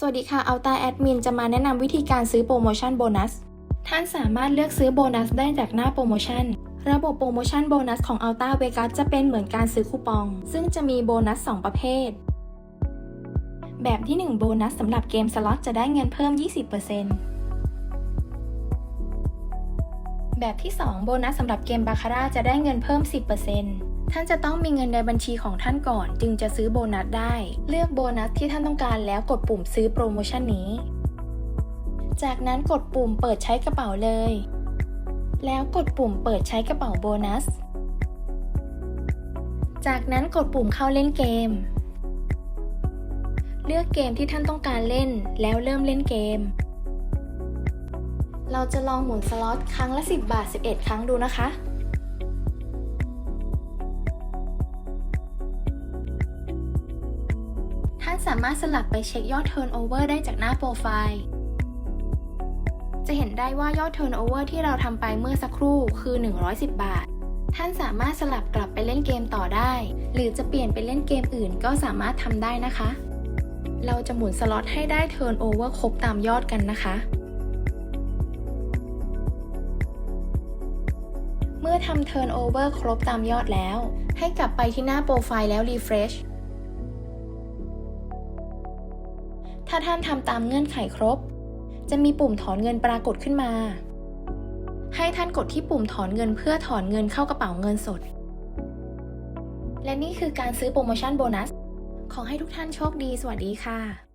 สวัสดีค่ะ เอาตาแอดมินจะมาแนะนำวิธีการซื้อโปรโมชั่นโบนัส ท่านสามารถเลือกซื้อโบนัสได้จากหน้าโปรโมชั่น ระบบโปรโมชั่นโบนัสของ Alta Vegas จะเป็นเหมือนการซื้อคูปอง ซึ่งจะมีโบนัส 2 ประเภท แบบที่ 1 โบนัสสำหรับเกมสล็อตจะได้เงินเพิ่ม 20%แบบที่ 2 โบนัสสำหรับเกมบาคาร่าจะได้เงินเพิ่ม 10% ท่านจะต้องมีเงินในบัญชีของท่านก่อน จึงจะซื้อโบนัสได้ เลือกโบนัสที่ท่านต้องการแล้วกดปุ่มซื้อโปรโมชั่นนี้ จากนั้นกดปุ่มเปิดใช้กระเป๋าเลย แล้วกดปุ่มเปิดใช้กระเป๋าโบนัส จากนั้นกดปุ่มเข้าเล่นเกม เลือกเกมที่ท่านต้องการเล่น แล้วเริ่มเล่นเกม เราจะลองหมุนสล็อตครั้งละ 10 บาท 11 ครั้งดูนะคะานสามารถสลับไปเช็คยอด Turnover ได้จากหน้าโปรไฟล์ จะเห็นได้ว่ายอด Turnover ที่เราทำไปเมื่อสักครู่คือ 110 บาท ท่านสามารถสลับกลับไปเล่นเกมต่อได้ หรือจะเปลี่ยนไปเล่นเกมอื่นก็สามารถทำได้นะคะ เราจะหมุนสล็อตให้ได้ Turnover ครบตามยอดกันนะคะเมื่อทำ Turnover ครบตามยอดแล้ว ให้กลับไปที่หน้าโปรไฟล์แล้ว Refresh ถ้าท่านทำตามเงื่อนไขครบ จะมีปุ่มถอนเงินปรากฏขึ้นมา ให้ท่านกดที่ปุ่มถอนเงินเพื่อถอนเงินเข้ากระเป๋าเงินสด และนี่คือการซื้อโปรโมชั่นโบนัส ขอให้ทุกท่านโชคดี สวัสดีค่ะ